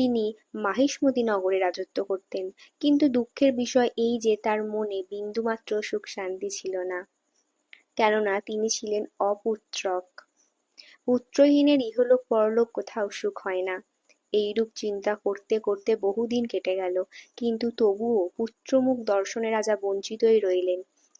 তিনি মাহিষ্মতি নগরে রাজত্ব করতেন। কিন্তু দুঃখের বিষয় এই যে তার মনে বিন্দুমাত্র সুখ শান্তি ছিল না। কেননা তিনি ছিলেন অপুত্রক। পুত্রহীনের ইহলোক পরলোক কোথাও সুখ হয় না। এইরূপ চিন্তা করতে করতে বহুদিন কেটে গেল। কিন্তু তবুও পুত্রমুখ দর্শনে রাজা বঞ্চিতই রইলেন।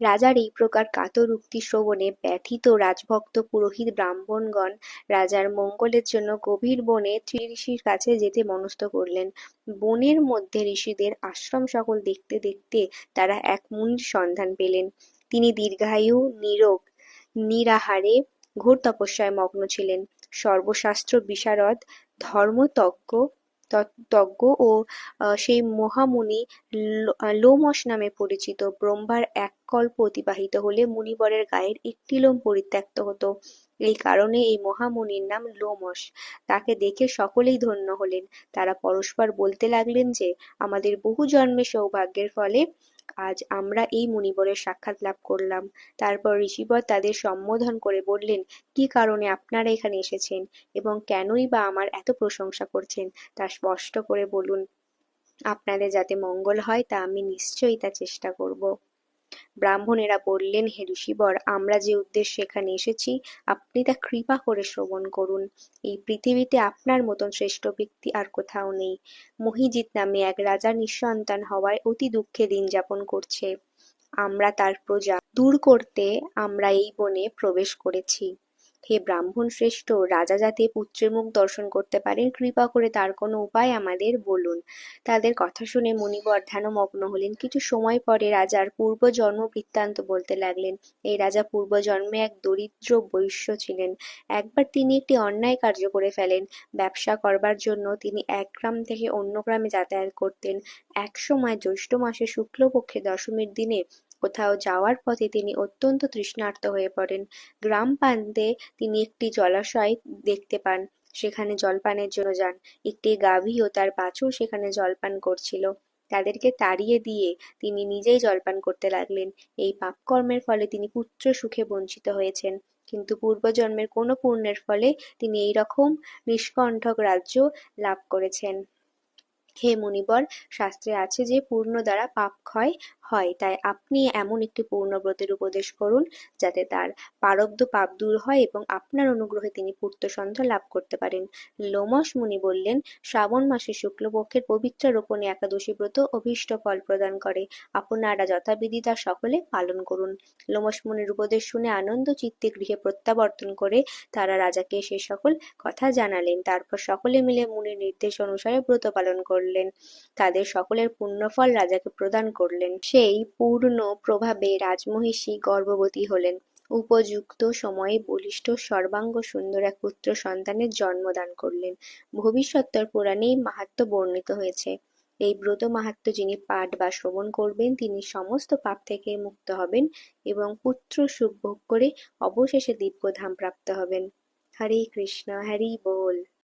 রাজার এই প্রকার কাতর উক্তি শ্রবণে ব্যথিত রাজভক্ত পুরোহিত ব্রাহ্মণগণ রাজার মঙ্গলের জন্য গভীর বনে ঋষির কাছে যেতে মনস্থ করলেন। বনের মধ্যে ঋষিদের আশ্রম সকল দেখতে দেখতে তারা এক মুনির সন্ধান পেলেন। তিনি দীর্ঘায়ু, নিরোগ, নিরাহারে ঘোর তপস্যায় মগ্ন ছিলেন। সর্বশাস্ত্র বিশারদ ধর্মতজ্ঞ তজ্ঞ ও সেই মহামুনি লোমশ নামে পরিচিত। ব্রহ্মার এক কল্প অতিবাহিত হলে মুনিবরের গায়ের একটি লোম পরিত্যক্ত হতো। এই কারণে এই মহামুনির নাম লোমশ। তাকে দেখে সকলেই ধন্য হলেন। তারা পরস্পর বলতে লাগলেন যে, আমাদের বহু জন্মের সৌভাগ্যের ফলে আজ আমরা এই মুনিবরের সাক্ষাৎ লাভ করলাম। তারপর ঋষিবর তাদের সম্বোধন করে বললেন, কি কারণে আপনারা এখানে এসেছেন এবং কেনই বা আমার এত প্রশংসা করছেন? তা স্পষ্ট করে বলুন, আপনাদের যাতে মঙ্গল হয় তা আমি নিশ্চয়ই তা চেষ্টা করব। ব্রাহ্মণেরা বললেন, হে ঋষিবর, আমরা যে উদ্দেশ্যে এখানে এসেছি, আপনি তা কৃপা করে শ্রবণ করুন। এই পৃথিবীতে আপনার মতন শ্রেষ্ঠ ব্যক্তি আর কোথাও নেই। মহিজিৎ নামে এক রাজা নিঃসন্তান হওয়ায় অতি দুঃখে দিন যাপন করছে। আমরা তার প্রজা। দূর করতে আমরা এই বনে প্রবেশ করেছি। হে ব্রাহ্মণ শ্রেষ্ঠ রাজা যাতে পুত্রের মুখ দর্শন করতে পারেন কৃপা করে তার কোনো উপায় আমাদের বলুন। তাদের কথা শুনে মুনিবর ধ্যানমগ্ন হলেন। কিছু সময় পরে রাজার পূর্বজন্ম বৃত্তান্ত বলতে লাগলেন। এই রাজা পূর্বজন্মে এক দরিদ্র বৈশ্য ছিলেন। একবার তিনি একটি অন্যায় কার্য করে ফেলেন। ব্যবসা করবার জন্য তিনি এক গ্রাম থেকে অন্য গ্রামে যাতায়াত করতেন। এক সময় জ্যৈষ্ঠ মাসে শুক্লপক্ষে দশমীর দিনে কোথাও যাওয়ার পথে তিনি অত্যন্ত তৃষ্ণার্ত হয়ে পড়েন। গ্রাম প্রান্তে তিনি একটি জলাশয় দেখতে পান, সেখানে জলপানের জন্য যান। একটি গাভী ও তার বাছুর সেখানে জলপান করছিল। তাদেরকে তাড়িয়ে দিয়ে তিনি নিজেই জলপান করতে লাগলেন। এই পাপকর্মের ফলে তিনি পুত্র সুখে বঞ্চিত হয়েছেন। কিন্তু পূর্বজন্মের কোনো পুণ্যের ফলে তিনি এই রকম নিষ্কণ্ঠক রাজ্য লাভ করেছেন। হে মুনিবর, শাস্ত্রে আছে যে পূর্ণ দ্বারা পাপ ক্ষয় হয়, তাই আপনি এমন একটি পূর্ণ ব্রতের উপদেশ করুন যাতে তার পারব্ধ পাপ দূর হয় এবং আপনার অনুগ্রহে তিনি পূর্ত সন্ধ্যা লাভ করতে পারেন। লোমস মুনি বললেন, শ্রাবণ মাসে শুক্লপক্ষের পবিত্র রোপণে একাদশী ব্রত অভীষ্ট ফল প্রদান করে। আপনারা যথাবিধি তা সকলে পালন করুন। লোমস মুনির উপদেশ শুনে আনন্দ চিত্তে গৃহে প্রত্যাবর্তন করে তারা রাজাকে সে সকল কথা জানালেন। তারপর সকলে মিলে মুনির নির্দেশ অনুসারে ব্রত পালন করলেন। তাদের সকলের পুণ্যফল রাজাকে প্রদান করলেন। সেই পূর্ণ প্রভাবে রাজমহিষী গর্ভবতী হলেন। উপযুক্ত সময়ে বলিষ্ঠ সর্বাঙ্গ সুন্দর এক পুত্র সন্তানের জন্মদান করলেন। ভবিষ্যত্তর পুরাণে মাহাত্ম বর্ণিত হয়েছে। এই ব্রত মাহাত্ম যিনি পাঠ বা শ্রবণ করবেন, তিনি সমস্ত পাপ থেকে মুক্ত হবেন এবং পুত্র সুখ ভোগ করে অবশেষে দিব্যধাম প্রাপ্ত হবেন। হরে কৃষ্ণ, হরি বল।